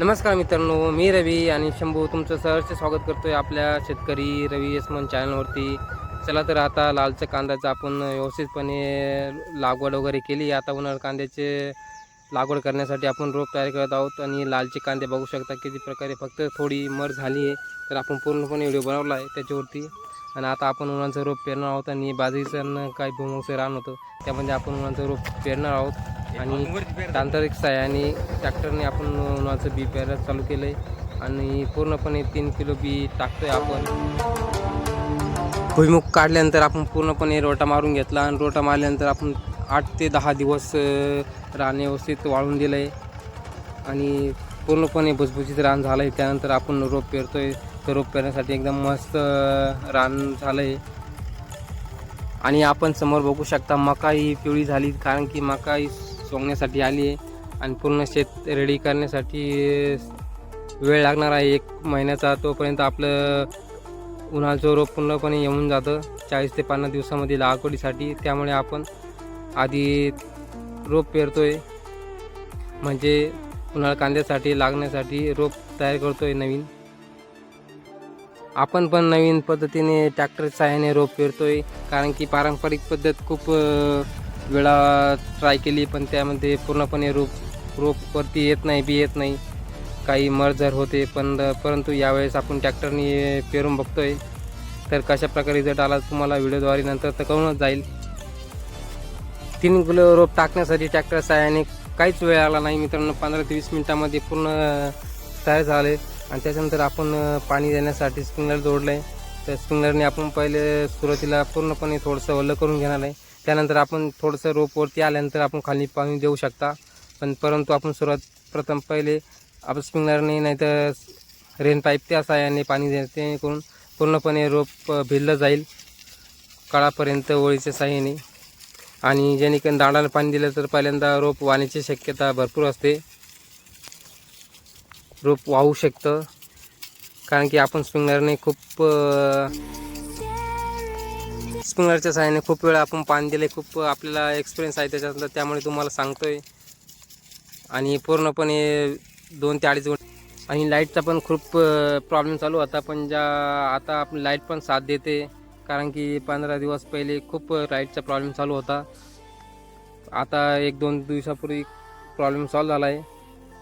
नमस्कार मित्रांनो मी रवी आणि शंभू तुमचं सहर्ष स्वागत करतोय आपल्या शेतकरी रवी यशमन चॅनलवरती. चला तर आता लालच्या कांद्याचं आपण व्यवस्थितपणे लागवड वगैरे केली. आता उन्हाळ कांद्याचे लागवड करण्यासाठी आपण रोप तयार करत आहोत आणि लालचे कांदे बघू शकता किती प्रकारे फक्त थोडी मर झाली आहे. तर आपण पूर्णपणे व्हिडिओ बनवला आहे त्याच्यावरती. आणि आता आपण उन्हाचं रोप पेरणार आहोत आणि बाजरीचं काही भुमोचं रान होतं त्यामध्ये आपण उन्हाचं रोप पेरणार आहोत. आणि तांत्रिक सहाय्याने ट्रॅक्टरने आपण उन्हाचं बी पेरायला चालू केलं आहे आणि पूर्णपणे तीन किलो बी टाकतोय आपण. भुईमुग काढल्यानंतर आपण पूर्णपणे रोटा मारून घेतला आणि रोटा मारल्यानंतर आपण आठ ते दहा दिवस रान व्यवस्थित वाळून दिलं आहे आणि पूर्णपणे भुसभुशीत रान झालं आहे त्यानंतर आपण रोप पेरतोय. तर रोप पेरण्यासाठी एकदम मस्त रान झालं आहे आणि आपण समोर बघू शकता मका ही पिवळी झाली कारण की मका ही सोंगण्यासाठी आली आहे. आणि पूर्ण शेत रेडी करण्यासाठी वेळ लागणार आहे. एक महिन्याचा तोपर्यंत आपलं उन्हाळचं रोप पूर्णपणे येऊन जातं. चाळीस ते पन्नास दिवसामध्ये लागवडीसाठी. त्यामुळे आपण आधी रोप पेरतो आहे म्हणजे उन्हाळा कांद्यासाठी लागण्यासाठी रोप तयार करतो आहे नवीन. आपण पण नवीन पद्धतीने ट्रॅक्टर सहाय्याने रोप पेरतो आहे कारण की पारंपरिक पद्धत खूप वेळा ट्राय केली पण त्यामध्ये पूर्णपणे रोप रोपवरती येत नाही बी येत नाही. काही मरझर होते पण परंतु यावेळेस आपण ट्रॅक्टरने पेरून बघतो आहे तर कशाप्रकारे रिझल्ट आला तुम्हाला व्हिडिओद्वारे नंतर तर कळूनच जाईल. तीन किलो रोप टाकण्यासाठी ट्रॅक्टर साहाय्याने काहीच वेळ आला नाही मित्रांनो. पंधरा ते वीस मिनटामध्ये पूर्ण तयार झाले. आणि त्याच्यानंतर आपण पाणी देण्यासाठी स्प्रिंगलर जोडलं. आहे तर स्प्रिंगलरने आपण पहिले सुरुवातीला पूर्णपणे थोडंसं ओलं करून घेणार आहे. त्यानंतर आपण थोडंसं रोपवरती आल्यानंतर आपण खाली पाणी देऊ शकता. पण परंतु आपण सुरुवात प्रथम पहिले आपण स्प्रिंगलरने नाही तर रेन पाईप त्या साहाय्याने पाणी देते करून पूर्णपणे रोप भिजलं जाईल काळापर्यंत ओळीच्या साह्याने. आणि जेणेकरून दांडाला पाणी दिलं तर पहिल्यांदा रोप वाहण्याची शक्यता भरपूर असते. रोप वाहू शकतं. कारण की आपण स्प्रिंगलरने खूप स्प्रिंगलरच्या सहाय्याने खूप वेळा आपण पाणी दिले खूप आपल्याला एक्सपिरियन्स आहे त्याच्यातलं त्यामुळे तुम्हाला सांगतोय. आणि पूर्णपणे दोन ते अडीच वर- आणि लाईटचा पण खूप प्रॉब्लेम चालू होता पण ज्या आता आपण लाइट पण साथ देते. कारण की पंधरा दिवस पहिले खूप लाईटचा प्रॉब्लेम चालू होता. आता एक दोन दिवसापूर्वी प्रॉब्लेम सॉल्व झाला आहे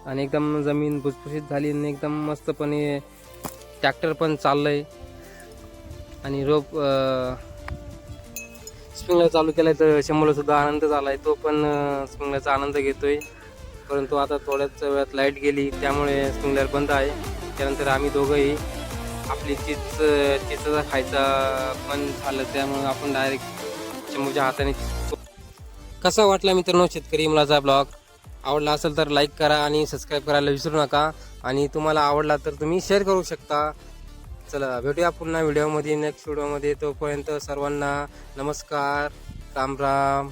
आणि एकदम जमीन भुसभुशीत झाली आणि एकदम मस्तपणे ट्रॅक्टर पण चाललं आहे आणि रोप स्प्रिंगला चालू केला आहे तर शंभरला सुद्धा आनंद झाला आहे तो पण स्प्रिंगलाचा आनंद घेतोय. परंतु आता थोड्याच वेळात लाइट गेली त्यामुळे स्प्रिंगलर बंद आहे. त्यानंतर आम्ही दोघंही आपली चिच चिचा खायचा पण झालं त्यामुळे आपण डायरेक्ट शंभूच्या हाताने कसा वाटला मित्रांनो शेतकरी मुलाचा ब्लॉग आवडला असेल तर लाईक करा आणि सबस्क्राईब करायला विसरू नका. आणि तुम्हाला आवडला तर तुम्ही शेअर करू शकता. चला भेटूया पुन्हा व्हिडिओमध्ये नेक्स्ट व्हिडिओमध्ये तोपर्यंत सर्वांना नमस्कार राम राम.